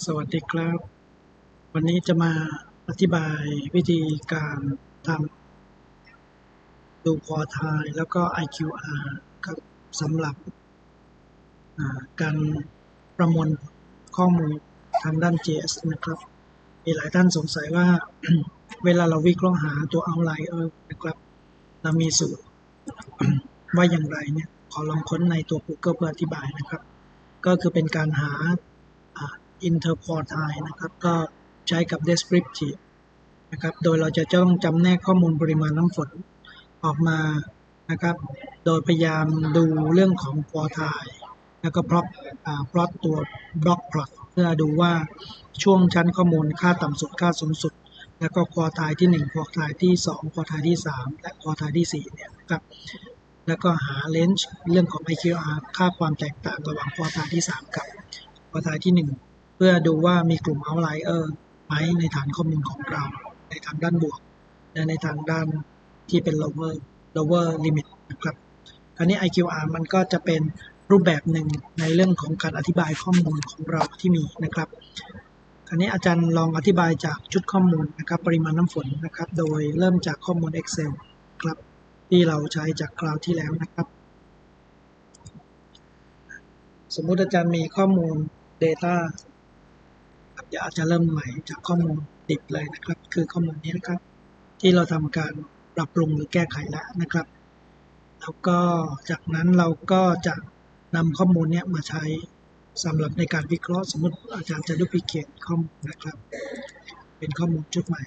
สวัสดีครับ วันนี้จะมาอธิบายวิธีการทำดูคอทายแล้วก็ IQR ครับสำหรับการประมวลข้อมูลทางด้าน JS นะครับ มีหลายท่านสงสัยว่า เวลาเราวิเคราะห์หาตัว outlier นะครับ เรามีสูตร ว่าอย่างไรเนี่ย ขอลองค้นในตัว Google เพื่ออธิบายนะครับ ก็คือเป็นการหา interquartile นะครับ ก็ใช้กับ descriptive นะครับ โดยเราจะต้องจำแนกข้อมูลปริมาณน้ำฝนออกมานะครับ โดยพยายามดูเรื่องของ quartile แล้วก็ plot อ่า plot ตัว block plot เพื่อดูว่าช่วงชั้นข้อมูลค่าต่ำสุดค่าสูงสุด แล้วก็ quartile ที่1 quartile ที่2 quartile ที่ 3 และ quartile ที่ 4 เนี่ยนะครับ แล้วก็หา range เรื่องของ IQR ค่าความแตกต่างระหว่าง quartile ที่ 3 กับ quartile ที่ 1 พื่อดูว่ามีกลุ่ม outlier ไหมในฐานข้อมูลของเรา ในทางด้านบวก และในทางด้านที่เป็น lower lower limit นะครับคราวนี้ IQR มันก็จะเป็นรูปแบบหนึ่งในเรื่องของการอธิบายข้อมูลของเราที่มีนะครับ คราวนี้อาจารย์ลองอธิบายจากชุดข้อมูลนะครับ ปริมาณน้ำฝนนะครับ โดยเริ่มจากข้อมูล Excel ครับ ที่เราใช้จากคราวที่แล้วนะครับ สมมุติอาจารย์มีข้อมูล Data ดี๋ยวอาจจะเริ่มใหม่จากข้อมูลดิบเลยนะครับ คือข้อมูลนี้นะครับ ที่เราทำการปรับปรุงหรือแก้ไขแล้วนะครับ แล้วก็จากนั้นเราก็จะนำข้อมูลนี้มาใช้สำหรับในการวิเคราะห์สมมติอาจารย์จะดูพิเคทข้อมูลนะครับ เป็นข้อมูลชุดใหม่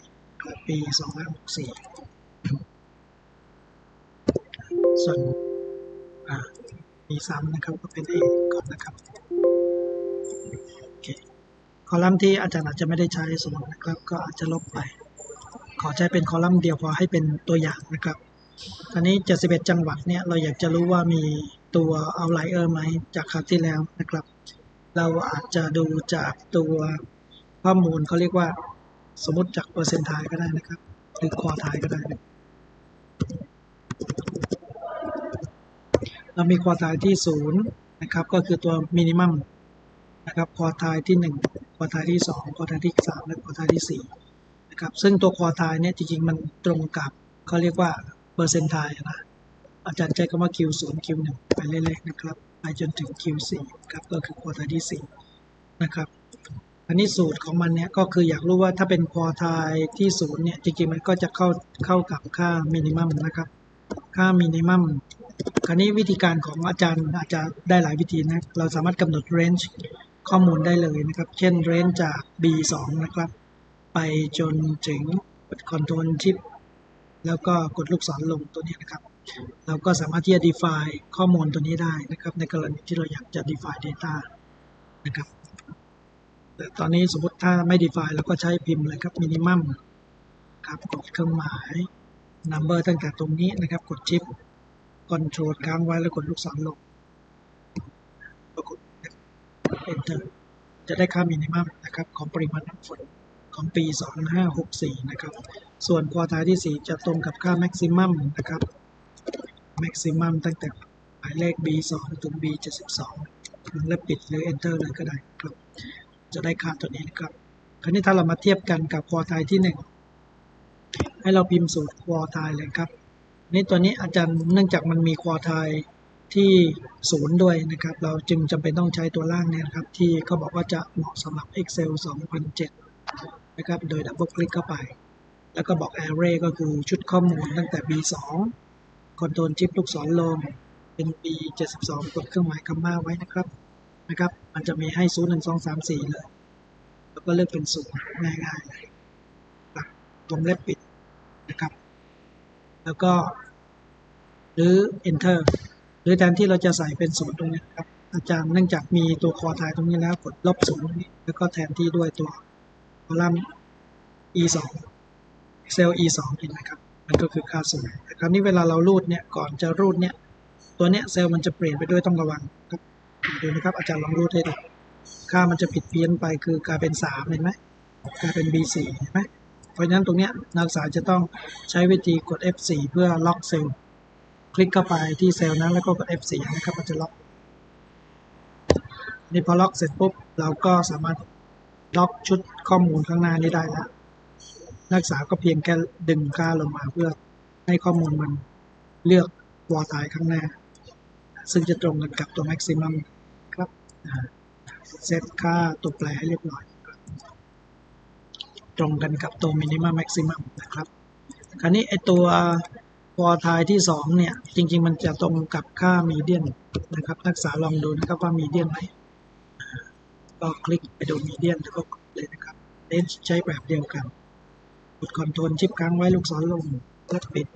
ปี 2564 ส่วนอ่ามีซ้ำนะครับก็เป็น A ก่อนนะครับ โอเค คอลัมน์ที่อาจารย์อาจจะไม่ได้ใช้สมมตินะครับก็อาจจะลบไป ขอใช้เป็นคอลัมน์เดียวพอให้เป็นตัวอย่างนะครับอันนี้ 71 จังหวัดเนี่ยเราอยากจะรู้ว่ามีตัว outlier ไหมจากคราวที่แล้วนะครับ เราอาจจะดูจากตัวข้อมูลเขาเรียกว่าสมมติจากเปอร์เซ็นต์ทายก็ได้นะครับ หรือควอทายก็ได้ เรามีควอทายที่ศูนย์นะครับ ก็คือตัวมินิมัม นะครับควอทายที่หนึ่งควอทายที่สองควอทายที่สามและควอทายที่สี่นะครับซึ่งตัวควอทายเนี่ยจริงๆ มันตรงกับเขาเรียกว่าเปอร์เซนต์ทายนะอาจารย์ใช้คำว่า Q0 Q1 ไปเรื่อยๆนะครับไปจนถึง Q4 ครับก็คือควอเตอร์ที่4นะครับอันนี้สูตรของมันเนี่ยก็คืออยากรู้ว่าถ้าเป็นควอไทายที่ศูนย์เนี่ยจริงๆมันก็จะเข้าเข้ากับค่ามินิมัมนะครับ ค่ามินิมัมคราวนี้วิธีการของอาจารย์อาจจะได้หลายวิธีนะเราสามารถกำหนดเรนจ์ ข้อมูลได้เลยนะครับ เช่นเรนจาก B2 นะครับ ไปจนถึง Control Shift แล้วก็กดลูกศรลงตัวนี้นะครับ เราก็สามารถที่จะ define ข้อมูลตัวนี้ได้นะครับ ในกรณีที่เราอยากจะ define data นะครับแต่ตอนนี้สมมติถ้าไม่ define เราก็ใช้พิมพ์เลยครับ minimum ครับกดเครื่องหมาย number ตั้งแต่ตรงนี้นะครับ กด shift control ค้างไว้แล้วกดลูกศรลงแล้วกด enter จะได้ค่า minimum นะครับของปริมาณน้ำฝนของปี 2564 นะครับ ส่วนควอทาที่ 4 จะตรงกับค่า maximum นะครับ maximum ตั้งแต่หมายเลข B2 ถึง B72 แล้วปิดหรือ enter เลยก็ได้ครับ จะได้ค่าตัวนี้นะครับ คราวนี้ถ้าเรามาเทียบกันกับควอทายที่ 1 ให้เราพิมพ์สูตรควอทายเลยครับ นี่ตัวนี้อาจารย์เนื่องจากมันมีควอทาย ที่ศูนย์ด้วยนะครับ เราจึงจำเป็นต้องใช้ตัวล่างเนี่ยครับ ที่เขาบอกว่าจะเหมาะสำหรับ Excel 2007 นะครับ โดยดับเบิลคลิกเข้าไป แล้วก็บอก array ก็คือชุดข้อมูลตั้งแต่ B2 คอนโทรลชิปลูกศรลง เป็น B72 กดเครื่องหมายคำม่าไว้นะครับนะครับ มันจะมีให้ 0 1 2 3 4 เลย แล้วก็เลือกเป็นศูนย์ง่ายๆเลยตรงเล็บปิดนะครับ แล้วก็หรือ enter หรือแทนที่เราจะใส่เป็นศูนย์ตรงนี้ครับอาจารย์เนื่องจากมีตัวคอทายตรงนี้แล้วกดลบศูนย์ตรงนี้ แล้วก็แทนที่ด้วยตัวคอลัมน์ e2 เซลล์ e2 นี่นะครับมันก็คือค่าศูนย์แต่คราวนี้เวลาเรารูดเนี่ยก่อนจะรูดเนี่ยตัวเนี้ยเซลล์มันจะเปลี่ยนไปด้วยต้องระวังครับดูนะครับอาจารย์ลองรูดให้ดูค่ามันจะผิดเพี้ยนไปคือกลายเป็นสามเห็นไหมกลายเป็น b4 เห็นไหมเพราะฉะนั้นตรงเนี้ยนักศึกษาจะต้องใช้วิธีกด f4 เพื่อล็อกเซลล์ คลิกเข้าไปที่เซลล์นั้นแล้วก็กด f4 นะครับมันจะล็อกนี่พอล็อกเสร็จปุ๊บเราก็สามารถล็อกชุดข้อมูลข้างหน้านี้ได้แล้วนักศึกษาก็เพียงแค่ดึงค่าลงมาเพื่อให้ข้อมูลมันเลือกวอลตายข้างหน้า ซึ่งจะตรงกันกับตัว maximum ครับเซตค่าตัวแปรให้เรียบร้อย ตรงกันกับตัว minimum maximum นะครับ คราวนี้ไอตัว วอทายที่สองเนี่ย จริง ๆ มันจะตรงกับค่ามีเดียนนะครับนักศึกษาลองดูนะครับว่ามีเดียนไหมก็คลิกไปดูมีเดียนแล้วก็เลยนะครับเลนใช้แบบเดียวกันกดคอนโทรลชิปค้างไว้ลูกศรลงแล้วปิด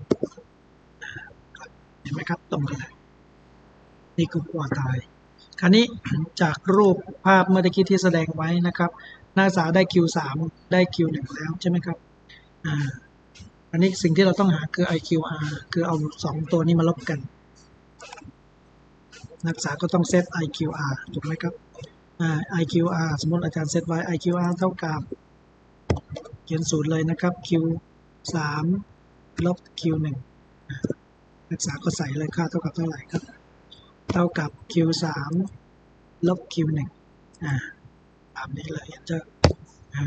เห็นไหมครับตรงกันเลยนี่คือวอลทายคราวนี้จากรูปภาพเมื่อกี้ที่แสดงไว้นะครับนักศึกษาได้ Q3 ได้ Q1 แล้วใช่ไหมครับอ่า อันนี้สิ่งที่เราต้องหาคือ IQR คือเอาสองตัวนี้มาลบกัน นักศึกษาก็ต้องเซต IQR ถูกไหมครับอ่า IQR สมมติอาจารย์เซตไว้ IQR เท่ากับเขียนสูตรเลยนะครับ Q 3ลบ Q 1อ่านักศึกษาก็ใส่เลยค่าเท่ากับเท่าไหร่ครับ เท่ากับ Q 3ลบ Q 1อ่าตามนี้เลยจะอ่า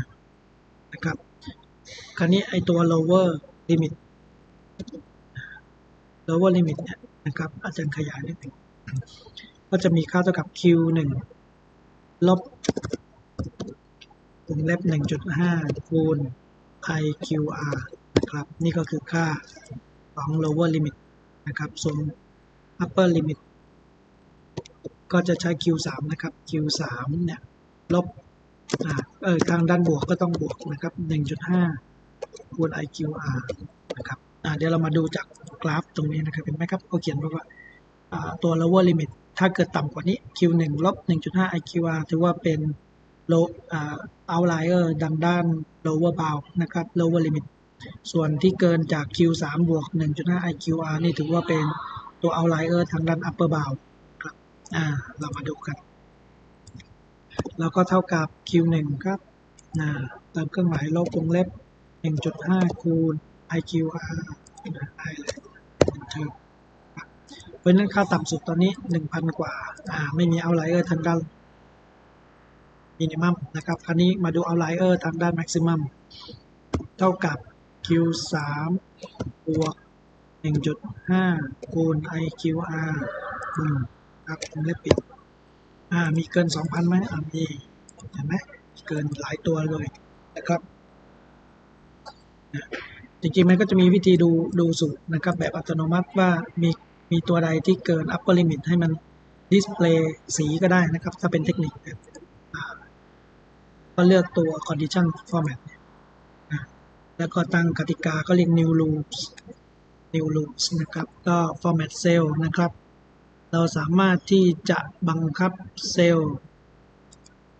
นะครับ คราวนี้ไอตัว lower limit lower limit เนี่ยนะครับ อาจารย์ขยายนิดหนึ่งก็จะมีค่าเท่ากับ q 1ลบวงเล็บ 1.5 คูณ iqr นะครับ นี่ก็คือค่าของ lower limit นะครับ ส่วน upper limit ก็จะใช้ q 3นะครับ q 3เนี่ย ลบ อ่า เออ ทางด้านบวกก็ต้องบวกนะครับ 1.5 คูณ IQR นะครับเดี๋ยวเรามาดูจากกราฟตรงนี้นะครับเห็นไหมครับเขาเขียนว่าตัว lower limit ถ้าเกิดต่ำกว่านี้ Q1 ลบ 1.5 IQR ถือว่าเป็น low outlier ดังด้าน lower bound นะครับ lower limit ส่วนที่เกินจาก Q3 บวก 1.5 IQR นี่ถือว่าเป็นตัว outlier ทางด้าน upper bound ครับอ่าเรามาดูกัน แล้วก็เท่ากับ Q1 ครับเติมเครื่องหมายลบวงเล็บ 1.5คูณ IQR นะได้เลยเพราะนั้นค่าต่ำสุดตอนนี้1,000กว่า อ่า ไม่มีเอาไลเออร์ทางด้านมินิมัมนะครับ คราวนี้มาดูเอาไลเออร์ทางด้านแม็กซิมัมเท่ากับ Q3 บวก 1.5 คูณ IQR อืมครับวงเล็บปิด อ่า มีเกิน 2,000ไหมอ่ามี เห็นไหม เกินหลายตัวเลยนะครับ จริงๆ มันก็จะมีวิธีดูดูสูตรนะครับ แบบอัตโนมัติว่ามีมีตัวใดที่เกิน upper limit ให้มันดิสเพลย์สีก็ได้นะครับ ถ้าเป็นเทคนิคก็เลือกตัว condition format แล้วก็ตั้งกติกาก็เรียก new rules new rules นะครับ ก็ format cell นะครับ เราสามารถที่จะบังคับเซลล์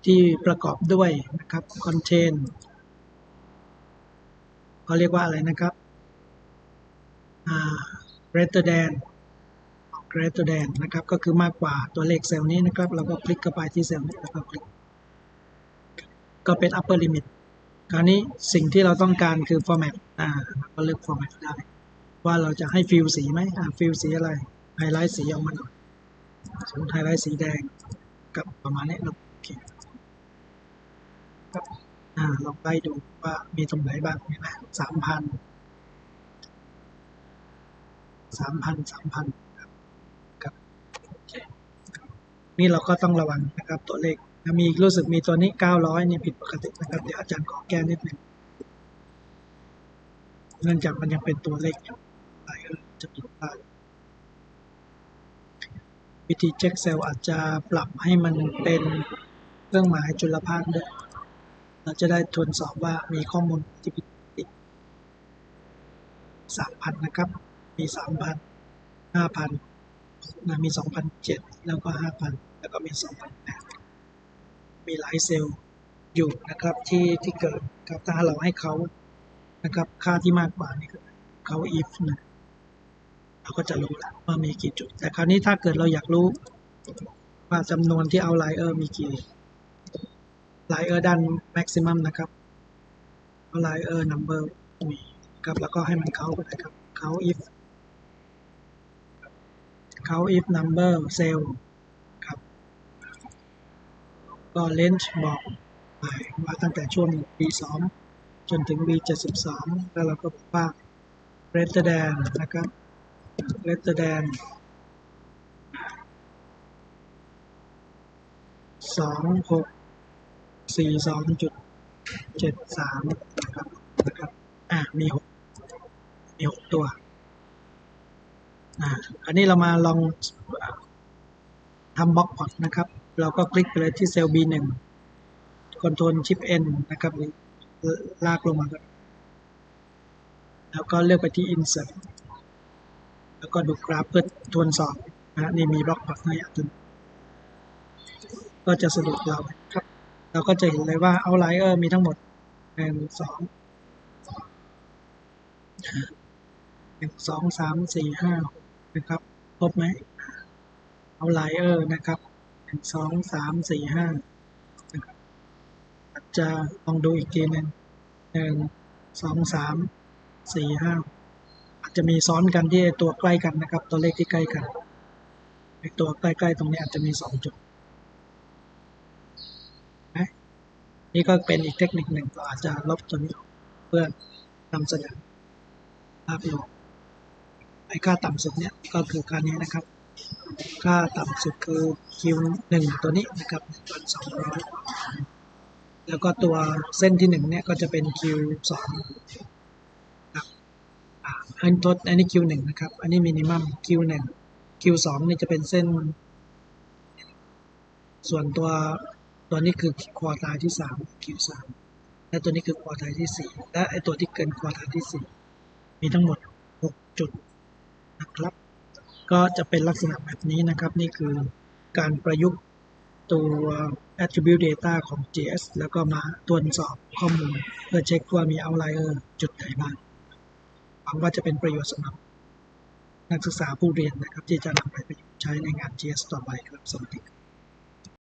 ที่ประกอบด้วยนะครับ contain เขาเรียกว่าอะไรนะครับอ่า greater than greater than นะครับ ก็คือมากกว่าตัวเลขเซลล์นี้นะครับ เราก็คลิกเข้าไปที่เซลล์นี้แล้วก็คลิก ก็เป็น upper limit คราวนี้สิ่งที่เราต้องการคือ format อ่าก็เลือก format ได้ ว่าเราจะให้ฟิลสีไหมอ่าฟิลสีอะไร ไฮไลท์สีออกมาหน่อยสมมติไฮไลท์สีแดงกับประมาณนี้เราโอเคครับ อ่าลองไล่ดูว่ามีตรงไหนบ้างเห็นไหมสามพันสามพันสามพันครับนี่เราก็ต้องระวังนะครับตัวเลขมีรู้สึกมีตัวนี้เก้าร้อยนี่ผิดปกตินะครับเดี๋ยวอาจารย์ขอแก้นิดหนึ่งเนื่องจากมันยังเป็นตัวเลขอยู่หลายจะผิดพลาดวิธีเช็คเซลล์อาจจะปรับให้มันเป็นเครื่องหมายจุลภาคด้วย เราจะได้ทวนสอบว่ามีข้อมูลที่ผิดปกติสามพันนะครับ มีสามพันห้าพันนะมีสองพันเจ็ดแล้วก็ห้าพันแล้วก็มีสองพันแปดมีหลายเซลล์อยู่นะครับที่ที่เกิดครับถ้าเราให้เขานะครับ ค่าที่มากกว่านี่คือเขา if นะเราก็จะรู้แล้วว่ามีกี่จุด แต่คราวนี้ถ้าเกิดเราอยากรู้ว่าจำนวนที่เอาไลเออร์มีกี่ไลเออร์ด้าน maximum นะครับเอาไลเออ number ครับแล้วก็ให้มันเขาไปนะครับเขา if เขา if number cell ครับก็ length บอกไปมาตั้งแต่ช่วง B2 จนถึง B72 แล้วเราก็บอกว่า greater than นะครับ greater than สองหก สี่สองจุดเจ็ดสามนะครับนะครับ อ่ามีหกมีหกตัว อ่า อันนี้เรามาลองทำบล็อกพอตนะครับ เราก็คลิกไปเลยที่เซลล์ B1 คอนโทรลชิป N นะครับ ลากลงมาครับแล้วก็เลือกไปที่ Insert แล้วก็ดูกราฟเพื่อทวนสอบนะนี่มีบล็อกพอตให้อัตโนมัติก็จะสะดวกเราครับ เราก็จะเห็นเลยว่าเอาไลเออร์มีทั้งหมดหนึ่งสองหนึ่งสองสามสี่ห้านะครับครบไหมเอาไลเออร์นะครับหนึ่งสองสามสี่ห้านะครับจะลองดูอีกทีหนึ่งหนึ่งสองสามสี่ห้าอาจจะมีซ้อนกันที่ตัวใกล้กันนะครับ ตัวเลขที่ใกล้กันไอตัวใกล้ๆตรงนี้อาจจะมีสองจุด นี่ก็เป็นอีกเทคนิคหนึ่งเราอาจจะลบตัวนี้ออกเพื่อนำเสนอภาพรวมไอ้ค่าต่ำสุดเนี่ยก็คือค่านี้นะครับ ค่าต่ำสุดคือ Q หนึ่งตัวนี้นะครับพันสองร้อยแล้วก็ตัวเส้นที่หนึ่งเนี่ยก็จะเป็น Q สองครับอ่าอันทดอันนี้ Q หนึ่งนะครับ อันนี้มินิมัม Q หนึ่ง Q สองนี่จะเป็นเส้น ส่วนตัว ตัวนี้คือควอตายที่สาม Q3 และตัวนี้คือควอตายที่สี่และไอตัวที่เกินควอตายที่สี่มีทั้งหมดหกจุดนะครับ ก็จะเป็นลักษณะแบบนี้นะครับ นี่คือการประยุกต์ตัว attribute data ของ GS แล้วก็มาตรวจสอบข้อมูล เพื่อเช็คว่ามี outlier จุดไหนบ้างหวังว่าจะเป็นประโยชน์สำหรับนักศึกษาผู้เรียนนะครับ ที่จะนำไปประยุกต์ใช้ในงาน GS ต่อไปครับสวัสดีครับ